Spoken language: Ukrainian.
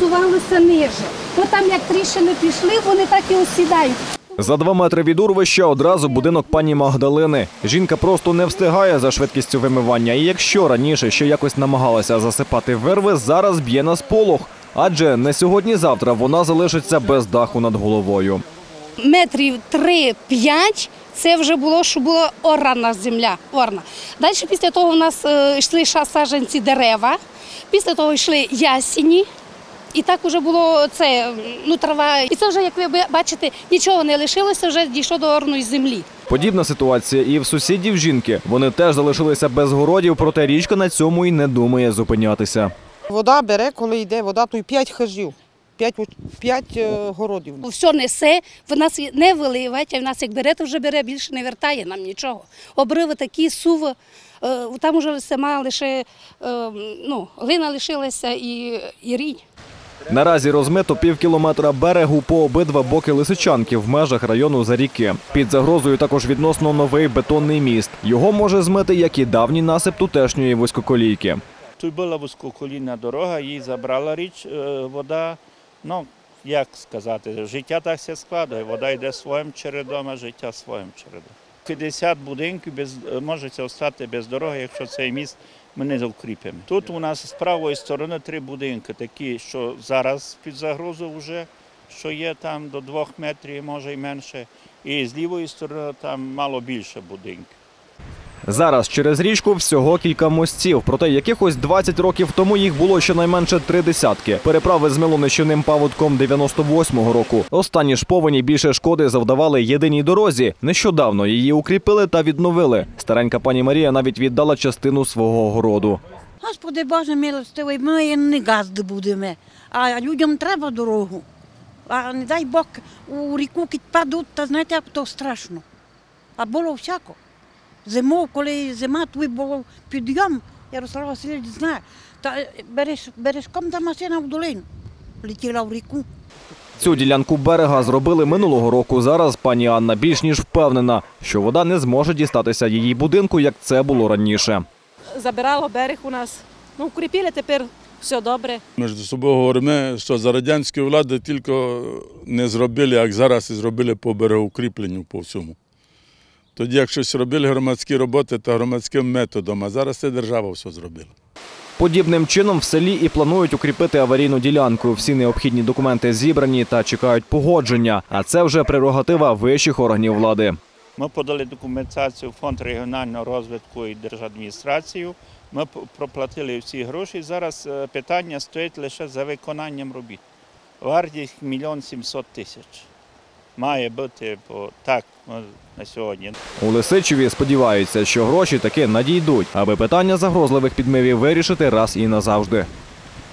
просувалося ниже. То там як тріщини пішли, вони так і осідають. За два метри від урвища одразу будинок пані Магдалини. Жінка просто не встигає за швидкістю вимивання. І якщо раніше ще якось намагалася засипати вирви, зараз б'є на сполох. Адже не сьогодні-завтра вона залишиться без даху над головою. Метрів 3-5 це вже було, що була орана земля. Орна. Далі після того у нас е, йшли ша- саджанці дерева, після того йшли ясіні. І так вже було це, ну, трава. І це вже, як ви бачите, нічого не лишилося, вже дійшло до орної землі. Подібна ситуація і в сусідів жінки. Вони теж залишилися без городів, проте річка на цьому і не думає зупинятися. Вода бере, коли йде вода, то й 5 хажів, 5, 5 городів. Все несе, в нас не виливать, а в нас як бере, то вже бере, більше не вертає нам нічого. Обриви такі, суви, е, там вже сама лише е, ну, глина лишилася і, і рінь. Наразі розмито пів кілометра берегу по обидва боки Лисичанки в межах району Заріки. Під загрозою також відносно новий бетонний міст. Його може змити як і давній насип тутешньої вузькоколійки. Тут була вузькоколійна дорога, її забрала річ, е, вода. Ну, як сказати, життя так все складає. Вода йде своїм чередом, а життя своїм чередом. 50 будинків без, е, можуть остати без дороги, якщо цей міст ми не закріпимо. Тут у нас з правої сторони три будинки, такі, що зараз під загрозою вже, що є там до двох метрів, може і менше. І з лівої сторони там мало більше будинків. Зараз через річку всього кілька мостів. Проте якихось 20 років тому їх було щонайменше три десятки. Переправи змило нищівним паводком 98-го року. Останні ж повені більше шкоди завдавали єдиній дорозі. Нещодавно її укріпили та відновили. Старенька пані Марія навіть віддала частину свого городу. Господи Боже милостивий, ми не газди будемо, а людям треба дорогу. А не дай Бог у ріку кить падуть, та знаєте, то страшно. А було всяко. Зимов, коли зима, тут було підйом, Ярослав Васильович знає, та береш, бережком та машина в долину, летіла в ріку. Цю ділянку берега зробили минулого року. Зараз пані Анна більш ніж впевнена, що вода не зможе дістатися її будинку, як це було раніше. забирало берег у нас. Ну, укріпили тепер все добре. Між собою говоримо, що за радянської влади тільки не зробили, як зараз і зробили по берегоукріпленню по всьому. Тоді, як щось робили громадські роботи та громадським методом, а зараз це держава все зробила. Подібним чином в селі і планують укріпити аварійну ділянку. Всі необхідні документи зібрані та чекають погодження. А це вже прерогатива вищих органів влади. Ми подали документацію в фонд регіонального розвитку і держадміністрацію. Ми проплатили всі гроші. Зараз е, питання стоїть лише за виконанням робіт. Вартість мільйон сімсот тисяч. Має бути бо так ну, на сьогодні. У Лисичеві сподіваються, що гроші таки надійдуть, аби питання загрозливих підмивів вирішити раз і назавжди.